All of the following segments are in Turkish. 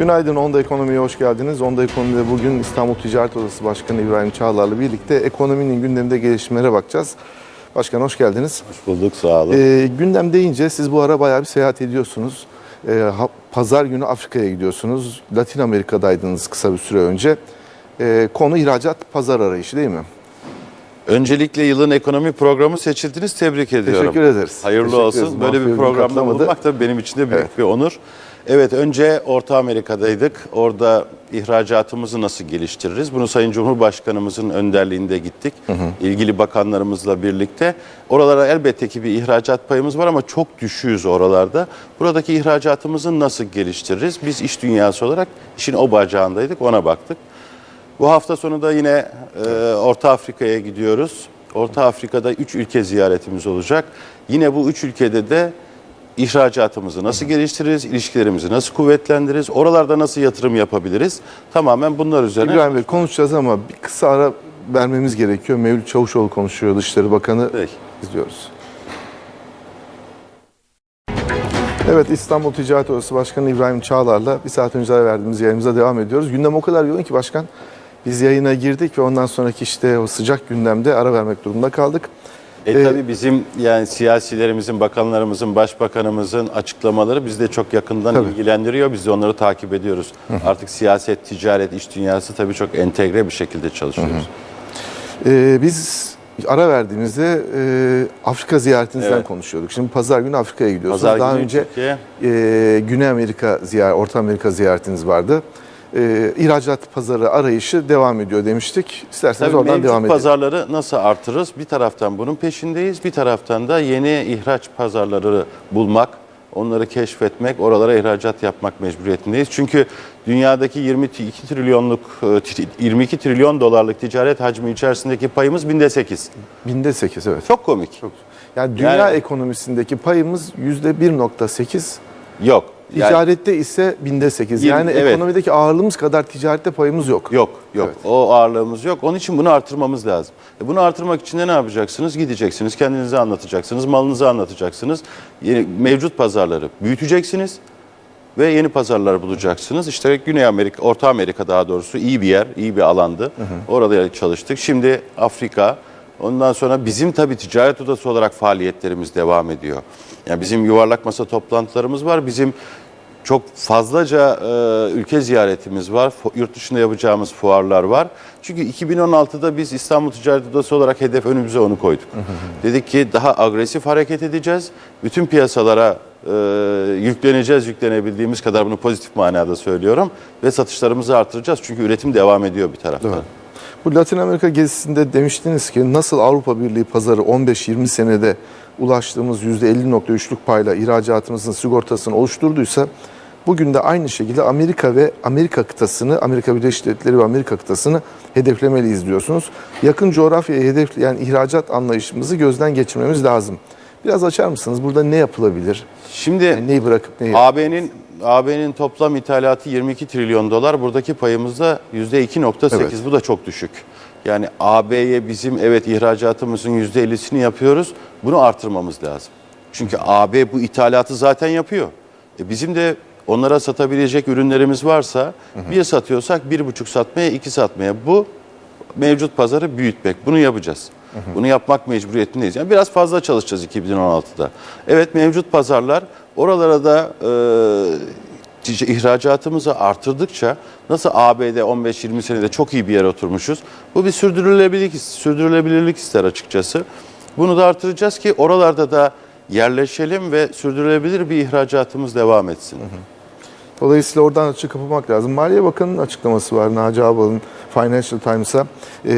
Günaydın Onda Ekonomi'ye hoş geldiniz. Onda Ekonomi'de bugün İstanbul Ticaret Odası Başkanı İbrahim Çağlar'la birlikte ekonominin gündeminde gelişmelere bakacağız. Başkan hoş geldiniz. Hoş bulduk, sağ olun. Ee, gündem deyince siz bu ara bayağı bir seyahat ediyorsunuz. Ee, Pazar günü Afrika'ya gidiyorsunuz. Latin Amerika'daydınız kısa bir süre önce. Ee, konu ihracat pazar arayışı değil mi? Öncelikle yılın ekonomi programı seçildiniz, tebrik ediyorum. Teşekkür ederiz. Hayırlı Teşekkür olsun. ederiz. Böyle Mahfi bir programda bulunmak da benim için de büyük Evet. bir onur. Evet, önce Orta Amerika'daydık. Orada ihracatımızı nasıl geliştiririz? Bunu Sayın Cumhurbaşkanımızın önderliğinde gittik. İlgili bakanlarımızla birlikte. Oralara elbette ki bir ihracat payımız var ama çok düşüğüz oralarda. Buradaki ihracatımızı nasıl geliştiririz? Biz iş dünyası olarak işin o bacağındaydık, ona baktık. Bu hafta sonu da yine e, Orta Afrika'ya gidiyoruz. Orta Afrika'da 3 ülke ziyaretimiz olacak. Yine bu 3 ülkede de ihracatımızı nasıl geliştiririz, ilişkilerimizi nasıl kuvvetlendiririz, oralarda nasıl yatırım yapabiliriz? Tamamen bunlar üzerine. İbrahim Bey konuşacağız ama bir kısa ara vermemiz gerekiyor. Mevlüt Çavuşoğlu konuşuyor Dışişleri Bakanı. Peki. izliyoruz. Evet İstanbul Ticaret Odası Başkanı İbrahim Çağlar'la bir saat önce ara verdiğimiz yayınımıza devam ediyoruz. Gündem o kadar yoğun ki başkan biz yayına girdik ve ondan sonraki işte o sıcak gündemde ara vermek durumunda kaldık. E Ee, tabii bizim yani siyasilerimizin, bakanlarımızın, başbakanımızın açıklamaları bizi de çok yakından Tabii. ilgilendiriyor. Biz de onları takip ediyoruz. Artık siyaset, ticaret, iş dünyası tabii çok entegre bir şekilde çalışıyoruz. Ee, biz ara verdiğimizde e, Afrika ziyaretinizden Evet. konuşuyorduk. Şimdi pazar günü Afrika'ya gidiyorsunuz. Pazar Daha günü önce Türkiye. e, Güney Amerika ziyaret, Orta Amerika ziyaretiniz vardı. E, ihracat pazarı arayışı devam ediyor demiştik. İsterseniz Tabii oradan devam edelim. pazarları nasıl artırırız? Bir taraftan bunun peşindeyiz. Bir taraftan da yeni ihraç pazarları bulmak, onları keşfetmek, oralara ihracat yapmak mecburiyetindeyiz. Çünkü dünyadaki 22 trilyonluk e, tri- 22 trilyon dolarlık ticaret hacmi içerisindeki payımız binde 8. Binde 8 evet. Çok komik. Yani dünya Yani- ekonomisindeki payımız yüzde 1.8. Yok. Ticarette ise binde 8. Yirmi- Yani evet. ekonomideki ağırlığımız kadar ticarette payımız yok. Yok, yok. Evet. O ağırlığımız yok. Onun için bunu artırmamız lazım. E bunu artırmak için de ne yapacaksınız? Gideceksiniz, kendinizi anlatacaksınız, malınızı anlatacaksınız. Yeni, mevcut pazarları büyüteceksiniz ve yeni pazarlar bulacaksınız. İşte Güney Amerika, Orta Amerika daha doğrusu iyi bir yer, iyi bir alandı. Orada çalıştık. Şimdi Afrika, ondan sonra bizim tabii ticaret odası olarak faaliyetlerimiz devam ediyor. Yani bizim yuvarlak masa toplantılarımız var. Bizim çok fazlaca e, ülke ziyaretimiz var. Yurt dışında yapacağımız fuarlar var. Çünkü 2016'da biz İstanbul Ticaret Odası olarak hedef önümüze onu koyduk. Dedik ki daha agresif hareket edeceğiz. Bütün piyasalara e, yükleneceğiz yüklenebildiğimiz kadar bunu pozitif manada söylüyorum. Ve satışlarımızı artıracağız. Çünkü üretim devam ediyor bir taraftan. Değil mi? Bu Latin Amerika gezisinde demiştiniz ki nasıl Avrupa Birliği pazarı 15-20 senede ulaştığımız %50.3'lük payla ihracatımızın sigortasını oluşturduysa bugün de aynı şekilde Amerika ve Amerika kıtasını, Amerika Birleşik Devletleri ve Amerika kıtasını hedeflemeliyiz diyorsunuz. Yakın coğrafyayı hedefleyen ihracat anlayışımızı gözden geçirmemiz lazım. Biraz açar mısınız? Burada ne yapılabilir? Şimdi Yani neyi bırakıp neyi? AB'nin AB'nin toplam ithalatı 22 trilyon dolar. Buradaki payımız da %2.8. Evet. Bu da çok düşük. Yani AB'ye bizim evet ihracatımızın %50'sini yapıyoruz. Bunu artırmamız lazım. Çünkü AB bu ithalatı zaten yapıyor. E bizim de onlara satabilecek ürünlerimiz varsa bir satıyorsak bir buçuk satmaya iki satmaya bu mevcut pazarı büyütmek. Bunu yapacağız. Bunu yapmak mecburiyetindeyiz. Yani biraz fazla çalışacağız 2016'da. Evet mevcut pazarlar oralara da e, ihracatımızı artırdıkça nasıl AB'de 15-20 senede çok iyi bir yere oturmuşuz. Bu bir sürdürülebilirlik, sürdürülebilirlik ister açıkçası. Bunu da artıracağız ki oralarda da yerleşelim ve sürdürülebilir bir ihracatımız devam etsin. Dolayısıyla oradan açı kapatmak lazım. Maliye Bakanı'nın açıklaması var Naci Ağbal'ın Financial Times'a. Ee,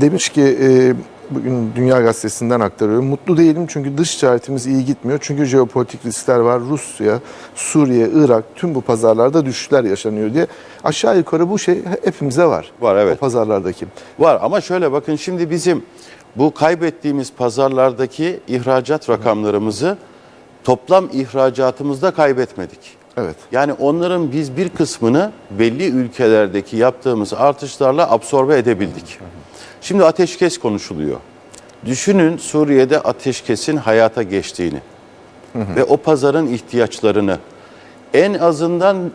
demiş ki e, bugün Dünya Gazetesi'nden aktarıyorum. Mutlu değilim çünkü dış ticaretimiz iyi gitmiyor. Çünkü jeopolitik riskler var. Rusya, Suriye, Irak tüm bu pazarlarda düşüşler yaşanıyor diye. Aşağı yukarı bu şey hepimize var. Var, evet. O pazarlardaki. Var ama şöyle bakın şimdi bizim bu kaybettiğimiz pazarlardaki ihracat rakamlarımızı toplam ihracatımızda kaybetmedik. Evet. Yani onların biz bir kısmını belli ülkelerdeki yaptığımız artışlarla absorbe edebildik. Şimdi ateşkes konuşuluyor. Düşünün Suriye'de ateşkesin hayata geçtiğini ve o pazarın ihtiyaçlarını en azından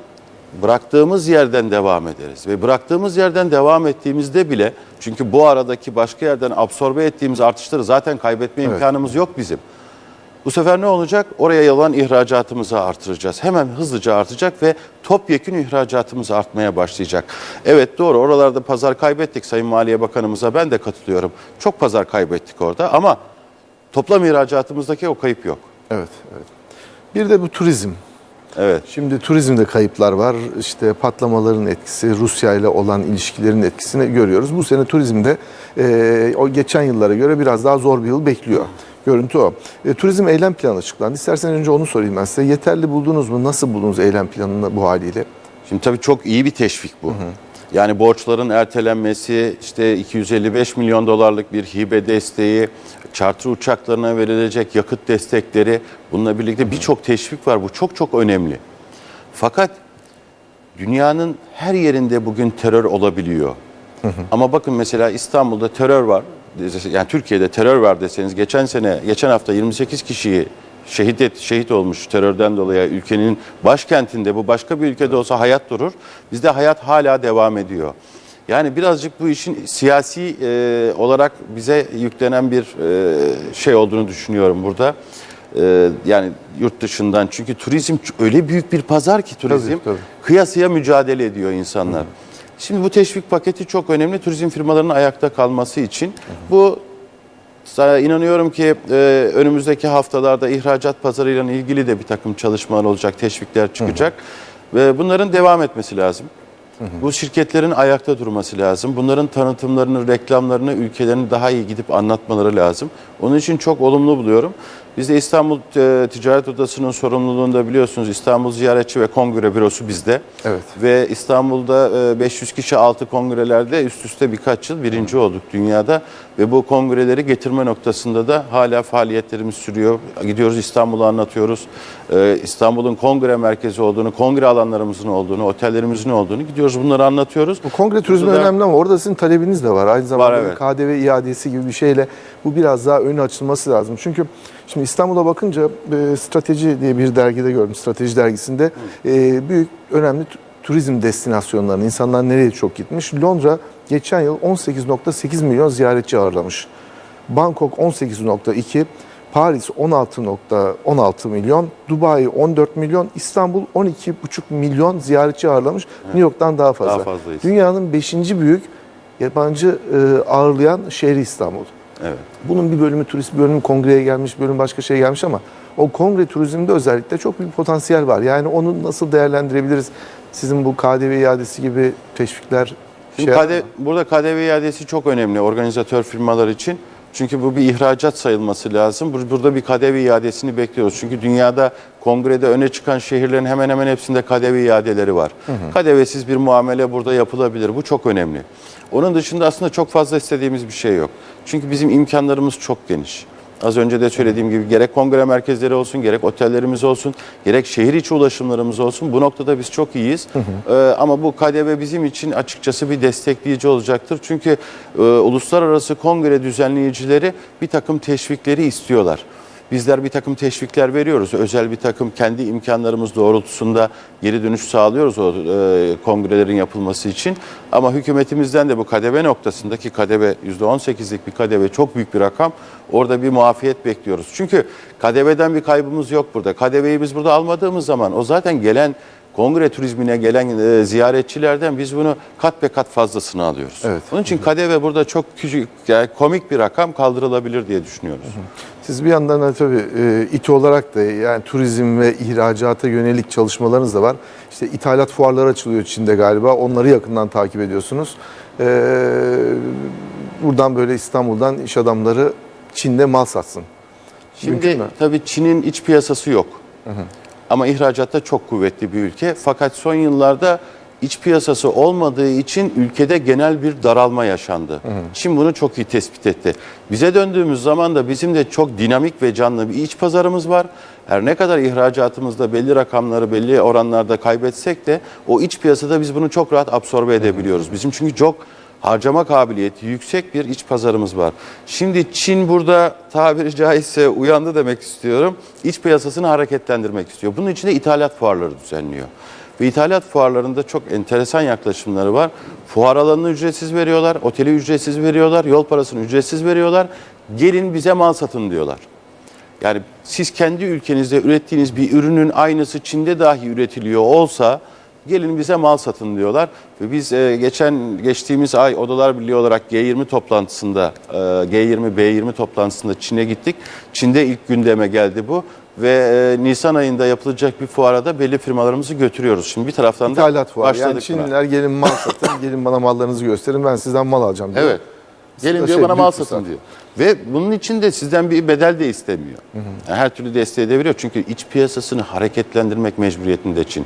bıraktığımız yerden devam ederiz. Ve bıraktığımız yerden devam ettiğimizde bile çünkü bu aradaki başka yerden absorbe ettiğimiz artışları zaten kaybetme Evet. imkanımız yok bizim. Bu sefer ne olacak? Oraya yalan ihracatımızı artıracağız. Hemen hızlıca artacak ve topyekün ihracatımız artmaya başlayacak. Evet doğru oralarda pazar kaybettik Sayın Maliye Bakanımıza ben de katılıyorum. Çok pazar kaybettik orada ama toplam ihracatımızdaki o kayıp yok. Evet, evet. Bir de bu turizm. Evet. Şimdi turizmde kayıplar var. İşte patlamaların etkisi, Rusya ile olan ilişkilerin etkisini görüyoruz. Bu sene turizmde e, o geçen yıllara göre biraz daha zor bir yıl bekliyor. Görüntü o. E, turizm eylem planı açıklandı. İstersen önce onu sorayım ben size. Yeterli buldunuz mu? Nasıl buldunuz eylem planını bu haliyle? Şimdi tabii çok iyi bir teşvik bu. Yani borçların ertelenmesi, işte 255 milyon dolarlık bir hibe desteği, charter uçaklarına verilecek yakıt destekleri, bununla birlikte birçok teşvik var. Bu çok çok önemli. Fakat dünyanın her yerinde bugün terör olabiliyor. Ama bakın mesela İstanbul'da terör var. Yani Türkiye'de terör var deseniz geçen sene, geçen hafta 28 kişiyi şehit et, şehit olmuş terörden dolayı ülkenin başkentinde bu başka bir ülkede olsa hayat durur. Bizde hayat hala devam ediyor. Yani birazcık bu işin siyasi e, olarak bize yüklenen bir e, şey olduğunu düşünüyorum burada. E, yani yurt dışından çünkü turizm öyle büyük bir pazar ki turizm Tabii, tabii. kıyasıya mücadele ediyor insanlar. Şimdi bu teşvik paketi çok önemli turizm firmalarının ayakta kalması için. Bu inanıyorum ki e, önümüzdeki haftalarda ihracat pazarıyla ilgili de bir takım çalışmalar olacak, teşvikler çıkacak ve bunların devam etmesi lazım. Bu şirketlerin ayakta durması lazım. Bunların tanıtımlarını, reklamlarını ülkelerini daha iyi gidip anlatmaları lazım. Onun için çok olumlu buluyorum. Biz de İstanbul e, Ticaret Odası'nın sorumluluğunda biliyorsunuz İstanbul Ziyaretçi ve Kongre Bürosu bizde. Evet. Ve İstanbul'da e, 500 kişi altı kongrelerde üst üste birkaç yıl birinci olduk dünyada. Ve bu kongreleri getirme noktasında da hala faaliyetlerimiz sürüyor. Gidiyoruz İstanbul'u anlatıyoruz. E, İstanbul'un kongre merkezi olduğunu, kongre alanlarımızın olduğunu, otellerimizin olduğunu gidiyoruz bunları anlatıyoruz. Bu kongre turizmi Burada da- önemli ama orada sizin talebiniz de var. Aynı zamanda evet. bir KDV iadesi gibi bir şeyle bu biraz daha önü açılması lazım. Çünkü şimdi İstanbul'a bakınca e, Strateji diye bir dergide gördüm. Strateji dergisinde e, büyük önemli tu- turizm destinasyonlarını insanlar nereye çok gitmiş. Londra geçen yıl 18.8 milyon ziyaretçi ağırlamış. Bangkok 18.2, Paris 16.16 milyon, Dubai 14 milyon, İstanbul 12,5 milyon ziyaretçi ağırlamış. New York'tan daha fazla. Daha fazlayız. Dünyanın 5. büyük yabancı e, ağırlayan şehri İstanbul. Evet. Bunun bir bölümü turist, bir bölümü kongreye gelmiş, bir bölüm başka şeye gelmiş ama o kongre turizminde özellikle çok büyük potansiyel var. Yani onu nasıl değerlendirebiliriz? Sizin bu KDV iadesi gibi teşvikler Şimdi şey KD, burada KDV iadesi çok önemli organizatör firmalar için. Çünkü bu bir ihracat sayılması lazım. Bur- Burada bir KDV iadesini bekliyoruz. Çünkü dünyada kongrede öne çıkan şehirlerin hemen hemen hepsinde KDV iadeleri var. KDV'siz bir muamele burada yapılabilir. Bu çok önemli. Onun dışında aslında çok fazla istediğimiz bir şey yok. Çünkü bizim imkanlarımız çok geniş. Az önce de söylediğim gibi gerek kongre merkezleri olsun, gerek otellerimiz olsun, gerek şehir içi ulaşımlarımız olsun. Bu noktada biz çok iyiyiz. Ee, ama bu KDV bizim için açıkçası bir destekleyici olacaktır. Çünkü e, uluslararası kongre düzenleyicileri bir takım teşvikleri istiyorlar. Bizler bir takım teşvikler veriyoruz. Özel bir takım kendi imkanlarımız doğrultusunda geri dönüş sağlıyoruz o e, kongrelerin yapılması için. Ama hükümetimizden de bu KDV noktasındaki KDV %18'lik bir KDV çok büyük bir rakam. Orada bir muafiyet bekliyoruz. Çünkü KDV'den bir kaybımız yok burada. KDV'yi biz burada almadığımız zaman o zaten gelen kongre turizmine gelen e, ziyaretçilerden biz bunu kat be kat fazlasını alıyoruz. Evet. Onun için KDV burada çok küçük, yani komik bir rakam kaldırılabilir diye düşünüyoruz. Siz bir yandan da tabii e, İTÜ olarak da yani turizm ve ihracata yönelik çalışmalarınız da var. İşte ithalat fuarları açılıyor Çin'de galiba. Onları yakından takip ediyorsunuz. E, buradan böyle İstanbul'dan iş adamları Çin'de mal satsın. Mümkün Şimdi mü? tabii Çin'in iç piyasası yok. Ama ihracatta çok kuvvetli bir ülke. Fakat son yıllarda iç piyasası olmadığı için ülkede genel bir daralma yaşandı. Çin bunu çok iyi tespit etti. Bize döndüğümüz zaman da bizim de çok dinamik ve canlı bir iç pazarımız var. Her ne kadar ihracatımızda belli rakamları belli oranlarda kaybetsek de o iç piyasada biz bunu çok rahat absorbe edebiliyoruz. Bizim çünkü çok harcama kabiliyeti yüksek bir iç pazarımız var. Şimdi Çin burada tabiri caizse uyandı demek istiyorum. İç piyasasını hareketlendirmek istiyor. Bunun için de ithalat fuarları düzenliyor. Ve ithalat fuarlarında çok enteresan yaklaşımları var. Fuar alanını ücretsiz veriyorlar, oteli ücretsiz veriyorlar, yol parasını ücretsiz veriyorlar. Gelin bize mal satın diyorlar. Yani siz kendi ülkenizde ürettiğiniz bir ürünün aynısı Çin'de dahi üretiliyor olsa gelin bize mal satın diyorlar. Ve biz e, geçen geçtiğimiz ay Odalar Birliği olarak G20 toplantısında e, G20 B20 toplantısında Çin'e gittik. Çin'de ilk gündeme geldi bu ve e, Nisan ayında yapılacak bir fuara da belli firmalarımızı götürüyoruz. Şimdi bir taraftan da İthalat fuarı. başladık Yani buna. Çinliler gelin mal satın, gelin bana mallarınızı gösterin ben sizden mal alacağım diyor. Evet. Gelin Şey, diyor bana mal satın fırsat. diyor. Ve bunun için de sizden bir bedel de istemiyor. Yani her türlü desteği de veriyor. Çünkü iç piyasasını hareketlendirmek mecburiyetinde Çin.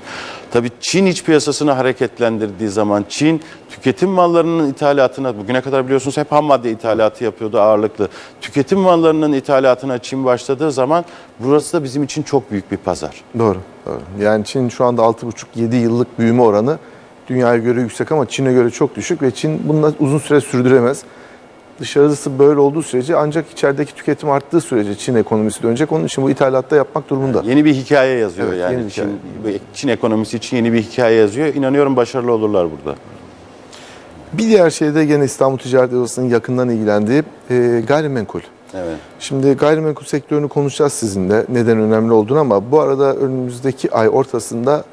Tabii Çin iç piyasasını hareketlendirdiği zaman Çin tüketim mallarının ithalatına bugüne kadar biliyorsunuz hep ham madde ithalatı yapıyordu ağırlıklı. Tüketim mallarının ithalatına Çin başladığı zaman burası da bizim için çok büyük bir pazar. Doğru, doğru. Yani Çin şu anda 6,5-7 yıllık büyüme oranı dünyaya göre yüksek ama Çin'e göre çok düşük ve Çin bunu uzun süre sürdüremez. Dışarısı böyle olduğu sürece ancak içerideki tüketim arttığı sürece Çin ekonomisi dönecek. Onun için bu ithalatta yapmak durumunda. Yeni bir hikaye yazıyor Evet, yeni yani bir Çin, hikaye. Çin ekonomisi için yeni bir hikaye yazıyor. İnanıyorum başarılı olurlar burada. Bir diğer şey de gene İstanbul Ticaret Odası'nın yakından ilgilendiği e, gayrimenkul. Evet. Şimdi gayrimenkul sektörünü konuşacağız sizinle neden önemli olduğunu ama bu arada önümüzdeki ay ortasında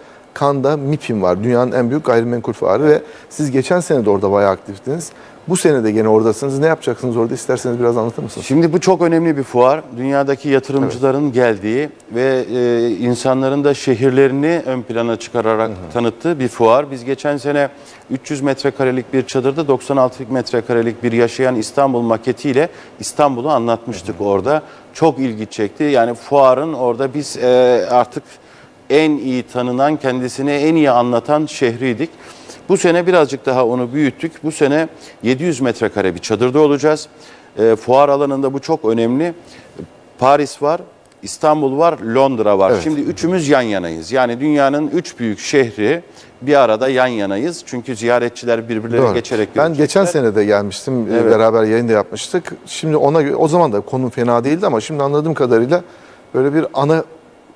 Cannes'da MIPIM var. Dünyanın en büyük gayrimenkul fuarı ve siz geçen sene de orada bayağı aktiftiniz. Bu sene de gene oradasınız. Ne yapacaksınız orada? İsterseniz biraz anlatır mısınız? Şimdi bu çok önemli bir fuar. Dünyadaki yatırımcıların geldiği ve e, insanların da şehirlerini ön plana çıkararak tanıttığı bir fuar. Biz geçen sene 300 metrekarelik bir çadırda 96 metrekarelik bir yaşayan İstanbul maketiyle İstanbul'u anlatmıştık orada. Çok ilgi çekti. Yani fuarın orada biz e, artık en iyi tanınan, kendisini en iyi anlatan şehriydik. Bu sene birazcık daha onu büyüttük. Bu sene 700 metrekare bir çadırda olacağız. E, fuar alanında bu çok önemli. Paris var, İstanbul var, Londra var. Evet. Şimdi üçümüz yan yanayız. Yani dünyanın üç büyük şehri bir arada yan yanayız. Çünkü ziyaretçiler birbirlerine Doğru. geçerek Ben geçen görecekler. sene de gelmiştim. Evet. Beraber yayın da yapmıştık. Şimdi ona o zaman da konum fena değildi ama şimdi anladığım kadarıyla böyle bir ana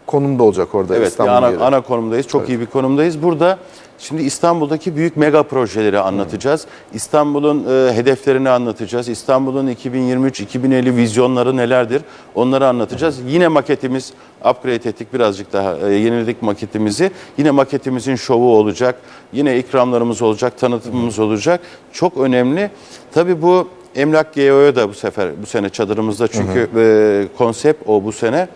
konumda olacak orada Evet, İstanbul ana, yeri. ana konumdayız. Çok iyi bir konumdayız. Burada şimdi İstanbul'daki büyük mega projeleri anlatacağız. İstanbul'un e, hedeflerini anlatacağız. İstanbul'un 2023-2050 vizyonları nelerdir? Onları anlatacağız. Yine maketimiz upgrade ettik birazcık daha e, yeniledik maketimizi. Yine maketimizin şovu olacak. Yine ikramlarımız olacak, tanıtımımız olacak. Çok önemli. Tabii bu Emlak GEO'ya da bu sefer bu sene çadırımızda çünkü e, konsept o bu sene.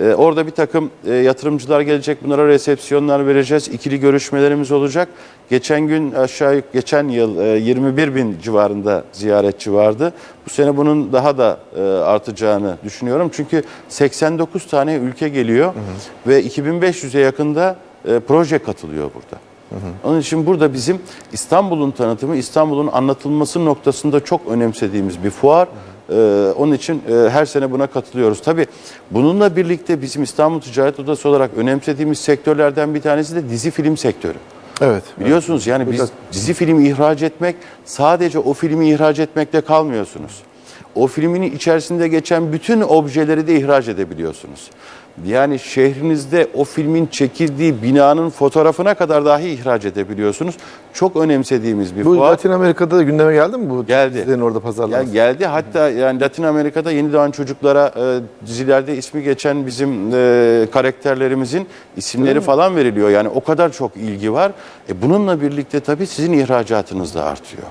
Ee, orada bir takım e, yatırımcılar gelecek. Bunlara resepsiyonlar vereceğiz. İkili görüşmelerimiz olacak. Geçen gün aşağı geçen yıl e, 21 bin civarında ziyaretçi vardı. Bu sene bunun daha da e, artacağını düşünüyorum. Çünkü 89 tane ülke geliyor ve 2500'e yakında e, proje katılıyor burada. Onun için burada bizim İstanbul'un tanıtımı, İstanbul'un anlatılması noktasında çok önemsediğimiz bir fuar. Ee, onun için e, her sene buna katılıyoruz. Tabii bununla birlikte bizim İstanbul Ticaret Odası olarak önemsediğimiz sektörlerden bir tanesi de dizi film sektörü. Evet. Biliyorsunuz yani biz dizi film ihraç etmek sadece o filmi ihraç etmekle kalmıyorsunuz. O filmin içerisinde geçen bütün objeleri de ihraç edebiliyorsunuz. Yani şehrinizde o filmin çekildiği binanın fotoğrafına kadar dahi ihraç edebiliyorsunuz. Çok önemsediğimiz bir Bu fuar. Latin Amerika'da da gündeme geldi mi bu Geldi. dizilerin orada Ya pazarlanması? geldi hatta yani Latin Amerika'da yeni doğan çocuklara e, dizilerde ismi geçen bizim e, karakterlerimizin isimleri falan veriliyor. Yani o kadar çok ilgi var. E, bununla birlikte tabii sizin ihracatınız da artıyor.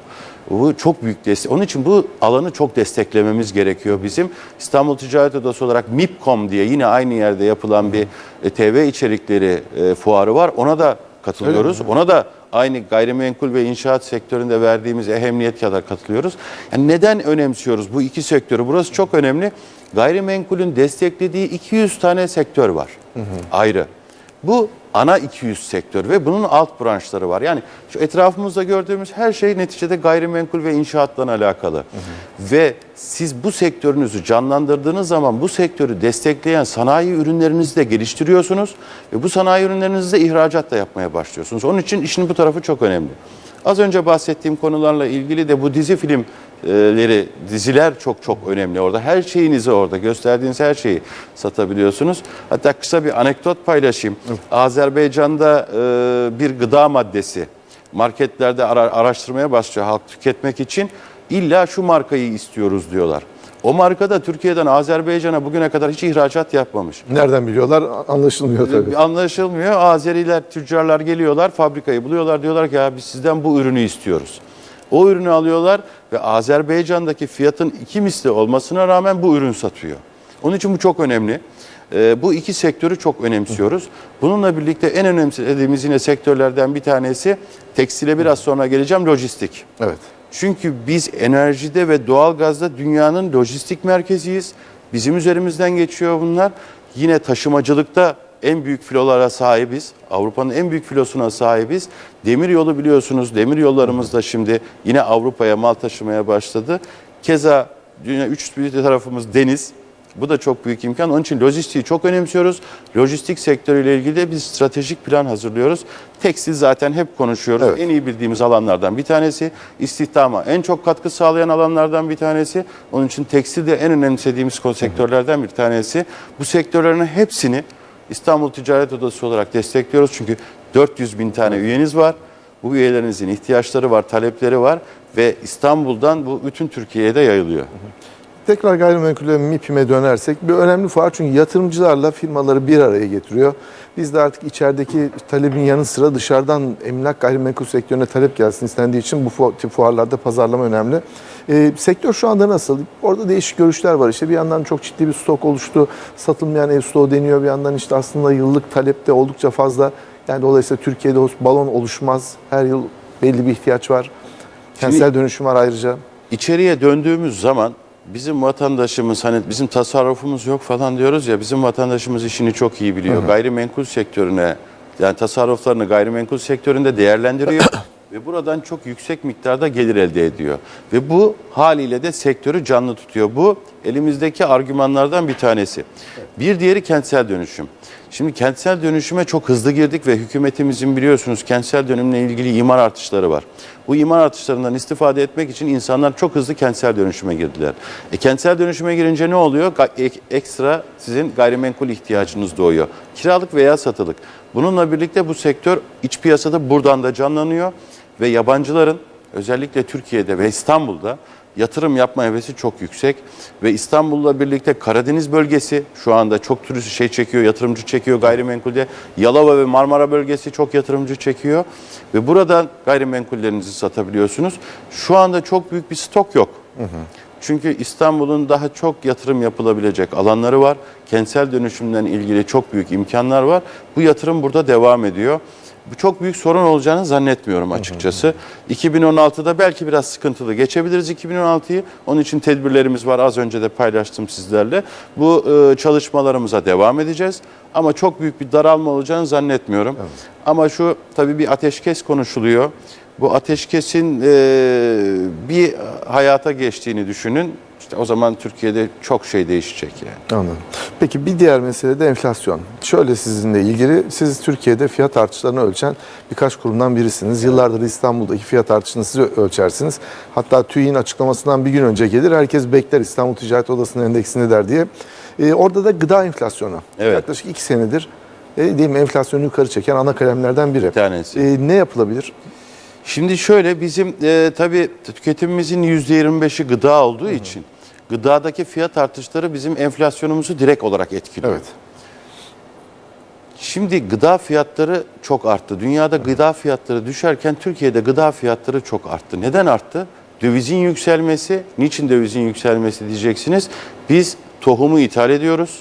Bu çok büyük destek. Onun için bu alanı çok desteklememiz gerekiyor bizim. İstanbul Ticaret Odası olarak MIPCOM diye yine aynı yerde yapılan bir e, TV içerikleri e, fuarı var. Ona da katılıyoruz. Ona da aynı gayrimenkul ve inşaat sektöründe verdiğimiz ehemmiyet kadar katılıyoruz. Yani neden önemsiyoruz bu iki sektörü? Burası çok önemli. Gayrimenkulün desteklediği 200 tane sektör var ayrı. Bu ana 200 sektör ve bunun alt branşları var. Yani şu etrafımızda gördüğümüz her şey neticede gayrimenkul ve inşaatla alakalı. Ve siz bu sektörünüzü canlandırdığınız zaman bu sektörü destekleyen sanayi ürünlerinizi de geliştiriyorsunuz ve bu sanayi ürünlerinizi de ihracat da yapmaya başlıyorsunuz. Onun için işin bu tarafı çok önemli. Az önce bahsettiğim konularla ilgili de bu dizi film leri, diziler çok çok önemli orada. Her şeyinizi orada, gösterdiğiniz her şeyi satabiliyorsunuz. Hatta kısa bir anekdot paylaşayım. Azerbaycan'da e, bir gıda maddesi marketlerde ara- araştırmaya başlıyor halk tüketmek için. İlla şu markayı istiyoruz diyorlar. O marka da Türkiye'den Azerbaycan'a bugüne kadar hiç ihracat yapmamış. Nereden biliyorlar anlaşılmıyor tabii. Anlaşılmıyor. Azeriler, tüccarlar geliyorlar, fabrikayı buluyorlar. Diyorlar ki ya biz sizden bu ürünü istiyoruz. O ürünü alıyorlar ve Azerbaycan'daki fiyatın iki misli olmasına rağmen bu ürün satıyor. Onun için bu çok önemli. Ee, bu iki sektörü çok önemsiyoruz. Bununla birlikte en önemsediğimiz yine sektörlerden bir tanesi tekstile biraz sonra geleceğim lojistik. Evet. Çünkü biz enerjide ve doğalgazda dünyanın lojistik merkeziyiz. Bizim üzerimizden geçiyor bunlar. Yine taşımacılıkta en büyük filolara sahibiz. Avrupa'nın en büyük filosuna sahibiz. Demir yolu biliyorsunuz. Demir yollarımız da şimdi yine Avrupa'ya mal taşımaya başladı. Keza dünya üç büyük tarafımız deniz. Bu da çok büyük imkan. Onun için lojistiği çok önemsiyoruz. Lojistik sektörüyle ilgili de biz stratejik plan hazırlıyoruz. Tekstil zaten hep konuşuyoruz. Evet. En iyi bildiğimiz alanlardan bir tanesi. İstihdama en çok katkı sağlayan alanlardan bir tanesi. Onun için tekstil de en önemsediğimiz sektörlerden bir tanesi. Bu sektörlerin hepsini İstanbul Ticaret Odası olarak destekliyoruz. Çünkü 400 bin tane üyeniz var. Bu üyelerinizin ihtiyaçları var, talepleri var ve İstanbul'dan bu bütün Türkiye'ye de yayılıyor. Tekrar gayrimenkule MİPİM'e dönersek bir önemli fuar çünkü yatırımcılarla firmaları bir araya getiriyor. Biz de artık içerideki talebin yanı sıra dışarıdan emlak gayrimenkul sektörüne talep gelsin istendiği için bu tip fuarlarda pazarlama önemli. Ee, sektör şu anda nasıl? Orada değişik görüşler var. İşte bir yandan çok ciddi bir stok oluştu. Satılmayan ev stoğu deniyor. Bir yandan işte aslında yıllık talep de oldukça fazla. Yani dolayısıyla Türkiye'de balon oluşmaz. Her yıl belli bir ihtiyaç var. Kentsel dönüşüm var ayrıca. İçeriye döndüğümüz zaman bizim vatandaşımız hani bizim tasarrufumuz yok falan diyoruz ya bizim vatandaşımız işini çok iyi biliyor. Gayrimenkul sektörüne yani tasarruflarını gayrimenkul sektöründe değerlendiriyor ve buradan çok yüksek miktarda gelir elde ediyor. Ve bu haliyle de sektörü canlı tutuyor. Bu elimizdeki argümanlardan bir tanesi. Bir diğeri kentsel dönüşüm. Şimdi kentsel dönüşüme çok hızlı girdik ve hükümetimizin biliyorsunuz kentsel dönümle ilgili imar artışları var. Bu imar artışlarından istifade etmek için insanlar çok hızlı kentsel dönüşüme girdiler. E, kentsel dönüşüme girince ne oluyor? Ekstra sizin gayrimenkul ihtiyacınız doğuyor. Kiralık veya satılık. Bununla birlikte bu sektör iç piyasada buradan da canlanıyor ve yabancıların özellikle Türkiye'de ve İstanbul'da yatırım yapma hevesi çok yüksek ve İstanbul'la birlikte Karadeniz bölgesi şu anda çok turist şey çekiyor, yatırımcı çekiyor gayrimenkulde. Yalova ve Marmara bölgesi çok yatırımcı çekiyor ve buradan gayrimenkullerinizi satabiliyorsunuz. Şu anda çok büyük bir stok yok. Çünkü İstanbul'un daha çok yatırım yapılabilecek alanları var. Kentsel dönüşümden ilgili çok büyük imkanlar var. Bu yatırım burada devam ediyor. Bu çok büyük sorun olacağını zannetmiyorum açıkçası. 2016'da belki biraz sıkıntılı geçebiliriz 2016'yı. Onun için tedbirlerimiz var. Az önce de paylaştım sizlerle. Bu e, çalışmalarımıza devam edeceğiz. Ama çok büyük bir daralma olacağını zannetmiyorum. Ama şu tabii bir ateşkes konuşuluyor. Bu ateşkesin e, bir hayata geçtiğini düşünün. İşte o zaman Türkiye'de çok şey değişecek yani. Anladım. Peki bir diğer mesele de enflasyon. Şöyle sizinle ilgili, siz Türkiye'de fiyat artışlarını ölçen birkaç kurumdan birisiniz. Yıllardır İstanbul'daki fiyat artışını siz ölçersiniz. Hatta TÜİ'nin açıklamasından bir gün önce gelir. Herkes bekler İstanbul Ticaret Odası'nın endeksini der diye. Ee, orada da gıda enflasyonu. Evet. Yaklaşık iki senedir e, değil mi, enflasyonu yukarı çeken ana kalemlerden biri. Bir tanesi. Ee, ne yapılabilir? Şimdi şöyle bizim e, tabii tüketimimizin %25'i gıda olduğu için gıdadaki fiyat artışları bizim enflasyonumuzu direkt olarak etkiliyor. Evet. Şimdi gıda fiyatları çok arttı. Dünyada gıda fiyatları düşerken Türkiye'de gıda fiyatları çok arttı. Neden arttı? Dövizin yükselmesi. Niçin dövizin yükselmesi diyeceksiniz. Biz tohumu ithal ediyoruz.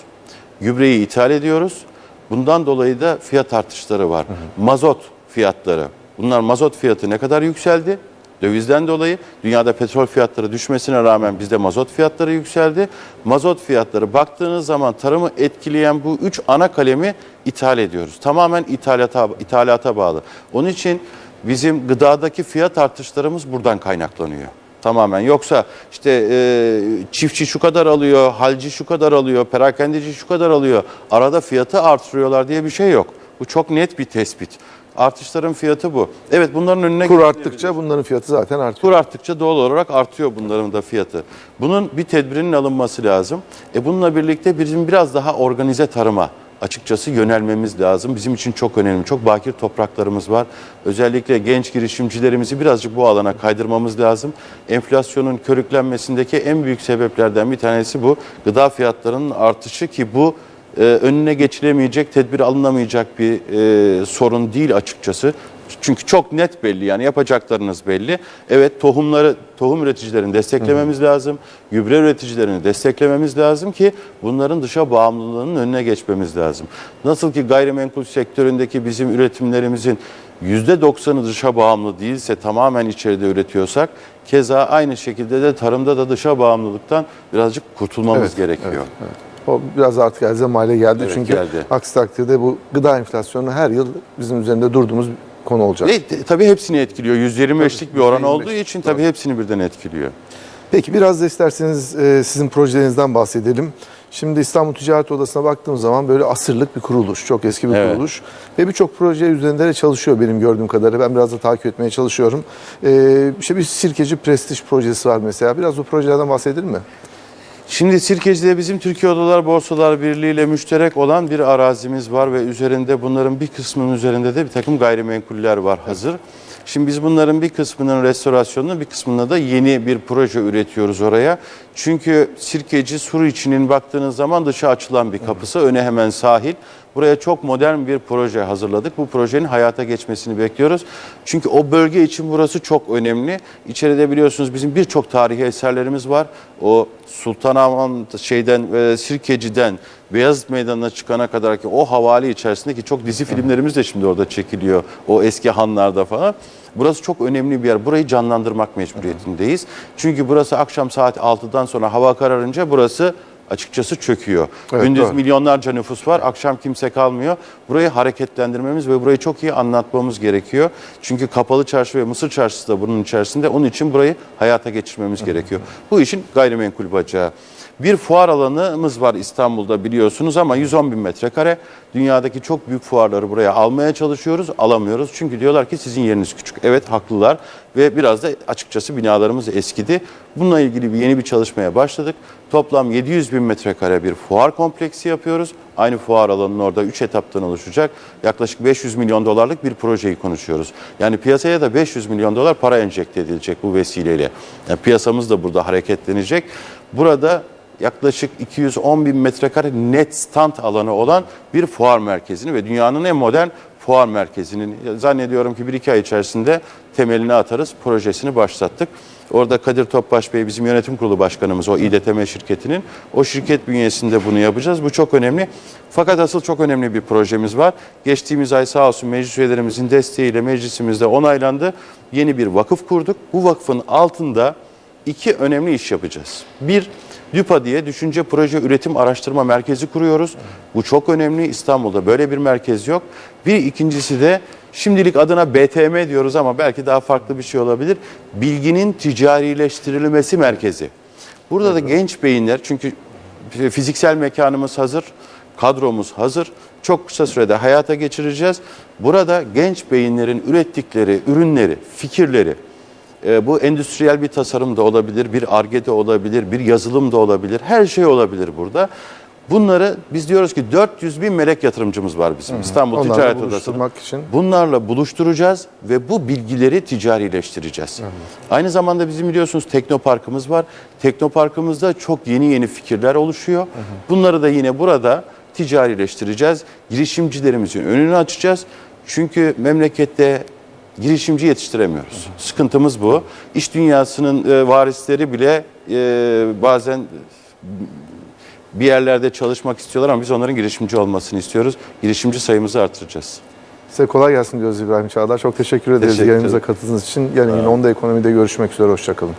Gübreyi ithal ediyoruz. Bundan dolayı da fiyat artışları var. Mazot fiyatları. Bunlar mazot fiyatı ne kadar yükseldi? Dövizden dolayı dünyada petrol fiyatları düşmesine rağmen bizde mazot fiyatları yükseldi. Mazot fiyatları baktığınız zaman tarımı etkileyen bu üç ana kalemi ithal ediyoruz. Tamamen ithalata, ithalata bağlı. Onun için bizim gıdadaki fiyat artışlarımız buradan kaynaklanıyor. Tamamen. Yoksa işte e, çiftçi şu kadar alıyor, halci şu kadar alıyor, perakendeci şu kadar alıyor. Arada fiyatı artırıyorlar diye bir şey yok. Bu çok net bir tespit. Artışların fiyatı bu. Evet bunların önüne Kur arttıkça bunların fiyatı zaten artıyor. Kur arttıkça doğal olarak artıyor bunların da fiyatı. Bunun bir tedbirinin alınması lazım. E bununla birlikte bizim biraz daha organize tarıma açıkçası yönelmemiz lazım. Bizim için çok önemli. Çok bakir topraklarımız var. Özellikle genç girişimcilerimizi birazcık bu alana kaydırmamız lazım. Enflasyonun körüklenmesindeki en büyük sebeplerden bir tanesi bu. Gıda fiyatlarının artışı ki bu e, önüne geçilemeyecek, tedbir alınamayacak bir e, sorun değil açıkçası. Çünkü çok net belli yani yapacaklarınız belli. Evet tohumları, tohum üreticilerini desteklememiz lazım. Gübre üreticilerini desteklememiz lazım ki bunların dışa bağımlılığının önüne geçmemiz lazım. Nasıl ki gayrimenkul sektöründeki bizim üretimlerimizin %90'ı dışa bağımlı değilse tamamen içeride üretiyorsak keza aynı şekilde de tarımda da dışa bağımlılıktan birazcık kurtulmamız Evet, gerekiyor. evet, evet. O biraz artık elzem hale geldi Evet, çünkü geldi. aksi takdirde bu gıda enflasyonu her yıl bizim üzerinde durduğumuz konu olacak. T- tabii hepsini etkiliyor. 125'lik bir oran %25, olduğu için tabii hepsini birden etkiliyor. Peki biraz da isterseniz e, sizin projelerinizden bahsedelim. Şimdi İstanbul Ticaret Odası'na baktığım zaman böyle asırlık bir kuruluş, çok eski bir Evet. kuruluş. Ve birçok proje üzerinde de çalışıyor benim gördüğüm kadarıyla. Ben biraz da takip etmeye çalışıyorum. E, işte bir sirkeci prestij projesi var mesela. Biraz bu projelerden bahsedelim mi? Şimdi Sirkeci'de bizim Türkiye Odalar Borsalar Birliği ile müşterek olan bir arazimiz var ve üzerinde bunların bir kısmının üzerinde de bir takım gayrimenkuller var hazır. Şimdi biz bunların bir kısmının restorasyonunu bir kısmında da yeni bir proje üretiyoruz oraya. Çünkü Sirkeci Sur içinin baktığınız zaman dışa açılan bir kapısı, öne hemen sahil. Buraya çok modern bir proje hazırladık. Bu projenin hayata geçmesini bekliyoruz. Çünkü o bölge için burası çok önemli. İçeride biliyorsunuz bizim birçok tarihi eserlerimiz var. O Sultanahmet şeyden e, Sirkeci'den Beyazıt Meydanı'na çıkana kadar ki o havali içerisindeki çok dizi filmlerimiz de şimdi orada çekiliyor. O eski hanlarda falan. Burası çok önemli bir yer. Burayı canlandırmak mecburiyetindeyiz. Çünkü burası akşam saat 6'dan sonra hava kararınca burası açıkçası çöküyor. Evet, Gündüz doğru. milyonlarca nüfus var. Akşam kimse kalmıyor. Burayı hareketlendirmemiz ve burayı çok iyi anlatmamız gerekiyor. Çünkü kapalı çarşı ve Mısır çarşısı da bunun içerisinde. Onun için burayı hayata geçirmemiz gerekiyor. Bu işin gayrimenkul bacağı. Bir fuar alanımız var İstanbul'da biliyorsunuz ama 110 bin metrekare. Dünyadaki çok büyük fuarları buraya almaya çalışıyoruz, alamıyoruz. Çünkü diyorlar ki sizin yeriniz küçük. Evet haklılar ve biraz da açıkçası binalarımız eskidi. Bununla ilgili bir yeni bir çalışmaya başladık. Toplam 700 bin metrekare bir fuar kompleksi yapıyoruz. Aynı fuar alanının orada 3 etaptan oluşacak. Yaklaşık 500 milyon dolarlık bir projeyi konuşuyoruz. Yani piyasaya da 500 milyon dolar para enjekte edilecek bu vesileyle. Yani piyasamız da burada hareketlenecek. Burada yaklaşık 210 bin metrekare net stand alanı olan bir fuar merkezini ve dünyanın en modern fuar merkezinin zannediyorum ki bir iki ay içerisinde temelini atarız, projesini başlattık. Orada Kadir Topbaş Bey bizim yönetim kurulu başkanımız o İDTM şirketinin. O şirket bünyesinde bunu yapacağız. Bu çok önemli. Fakat asıl çok önemli bir projemiz var. Geçtiğimiz ay sağ olsun meclis üyelerimizin desteğiyle meclisimizde onaylandı. Yeni bir vakıf kurduk. Bu vakfın altında iki önemli iş yapacağız. Bir, DÜPA diye Düşünce Proje Üretim Araştırma Merkezi kuruyoruz. Bu çok önemli. İstanbul'da böyle bir merkez yok. Bir ikincisi de şimdilik adına BTM diyoruz ama belki daha farklı bir şey olabilir. Bilginin ticarileştirilmesi merkezi. Burada da genç beyinler çünkü fiziksel mekanımız hazır, kadromuz hazır. Çok kısa sürede hayata geçireceğiz. Burada genç beyinlerin ürettikleri ürünleri, fikirleri, e, bu endüstriyel bir tasarım da olabilir, bir arge de olabilir, bir yazılım da olabilir. Her şey olabilir burada. Bunları biz diyoruz ki 400 bin melek yatırımcımız var bizim İstanbul Onlarla Ticaret Odası'nın. için. Bunlarla buluşturacağız ve bu bilgileri ticarileştireceğiz. Aynı zamanda bizim biliyorsunuz teknoparkımız var. Teknoparkımızda çok yeni yeni fikirler oluşuyor. Bunları da yine burada ticarileştireceğiz. Girişimcilerimizin önünü açacağız. Çünkü memlekette girişimci yetiştiremiyoruz. Sıkıntımız bu. İş dünyasının e, varisleri bile e, bazen bir yerlerde çalışmak istiyorlar ama biz onların girişimci olmasını istiyoruz. Girişimci sayımızı artıracağız. Size kolay gelsin diyoruz İbrahim Çağlar. Çok teşekkür ederiz Teşekkür yayınımıza katıldığınız için. Yarın yine Onda Ekonomi'de görüşmek üzere. Hoşçakalın.